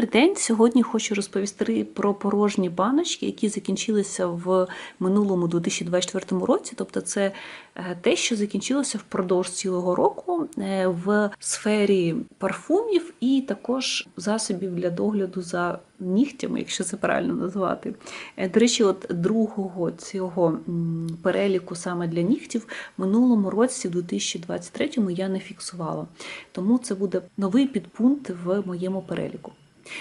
Добрий день! Сьогодні хочу розповісти про порожні баночки, які закінчилися в минулому 2024 році. Тобто, це е, те, що закінчилося впродовж цілого року е, в сфері парфумів і також засобів для догляду за нігтями, якщо це правильно назвати. Е, До речі, от другого цього переліку саме для нігтів в минулому році, в 2023 я не фіксувала. Тому це буде новий підпункт в моєму переліку.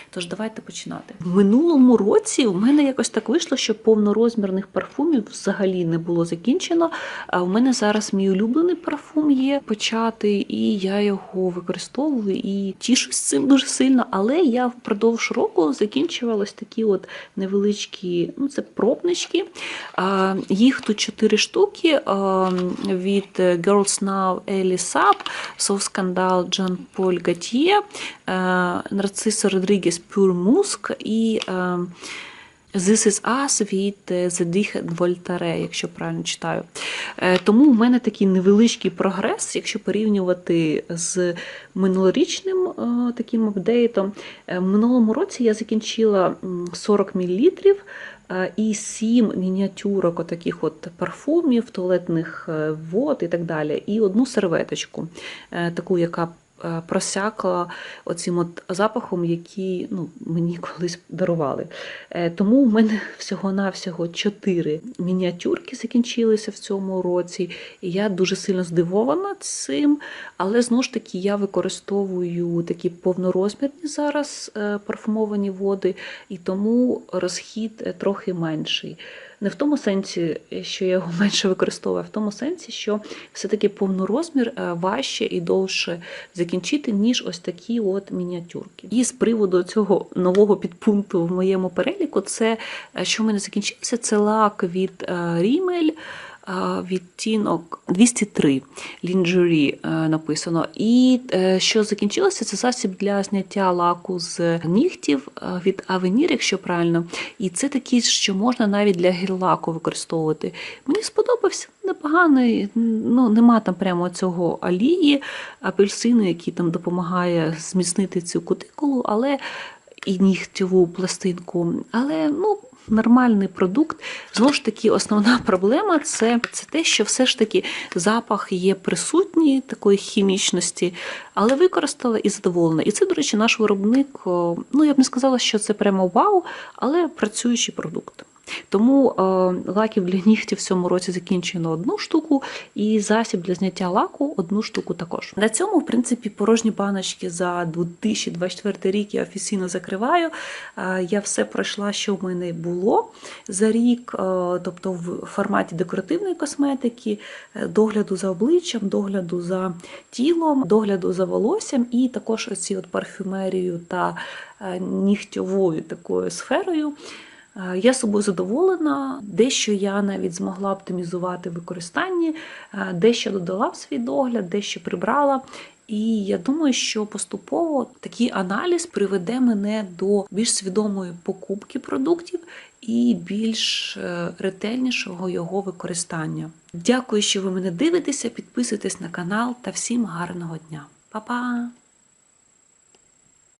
Тож давайте починати. В минулому році у мене якось так вийшло, що повнорозмірних парфумів взагалі не було закінчено. А в мене зараз мій улюблений парфум є початий, і я його використовую і тішусь цим дуже сильно. Але я впродовж року закінчувала ось такі от невеличкі, ну це пробнички. Їх тут чотири штуки від Girls Now Ellie Saab, Soft Scandal Jean Paul Gaultier, Нарциса Родрігес Pure Musk і е, This is Us від е, The Dicht Voltaire, якщо правильно читаю. Е, Тому в мене такий невеличкий прогрес, якщо порівнювати з минулорічним е, таким апдейтом. Е, В минулому році я закінчила 40 мл і 7 мініатюрок таких от парфумів, туалетних е, вод і так далі, і одну серветочку, е, таку, яка е, просякла оцим от запахом, який ну, мені колись дарували. Е, Тому в мене всього-навсього 4 мініатюрки закінчилися в цьому році, і я дуже сильно здивована цим. Але знову ж таки я використовую такі повнорозмірні зараз е, парфумовані води, і тому розхід е, трохи менший. Не в тому сенсі, що я його менше використовую, а в тому сенсі, що все-таки повнорозмір е, важче і довше закінчити, ніж ось такі от мініатюрки. І з приводу цього нового підпункту в моєму переліку, це е, що в мене закінчився, це лак від е, Рімель. Відтінок 203 лінджері написано. І е, що закінчилося, це засіб для зняття лаку з нігтів е, від Avenir, якщо правильно. І це такий, що можна навіть для гель-лаку використовувати. Мені сподобався непоганий, ну нема там прямо цього алії, апельсину, який там допомагає зміцнити цю кутикулу, але і нігтєву пластинку. Але ну. Нормальний продукт. Знову ж таки, основна проблема це, це те, що все ж таки запах є присутній такої хімічності, але використала і задоволена. І це, до речі, наш виробник. Ну, я б не сказала, що це прямо вау, але працюючий продукт. Тому е, лаків для нігтів в цьому році закінчено одну штуку, і засіб для зняття лаку одну штуку також. На цьому, в принципі, порожні баночки за 2024 рік я офіційно закриваю. Е, я все пройшла, що в мене було за рік, е, тобто в форматі декоративної косметики, догляду за обличчям, догляду за тілом, догляду за волоссям, і також оці от парфюмерію та нігтьовою такою сферою. Е, Я собою задоволена, дещо я навіть змогла оптимізувати використання, е, дещо додала в свій догляд, дещо прибрала. І я думаю, що поступово такий аналіз приведе мене до більш свідомої покупки продуктів і більш е, ретельнішого його використання. Дякую, що ви мене дивитеся, підписуйтесь на канал та всім гарного дня. Па-па!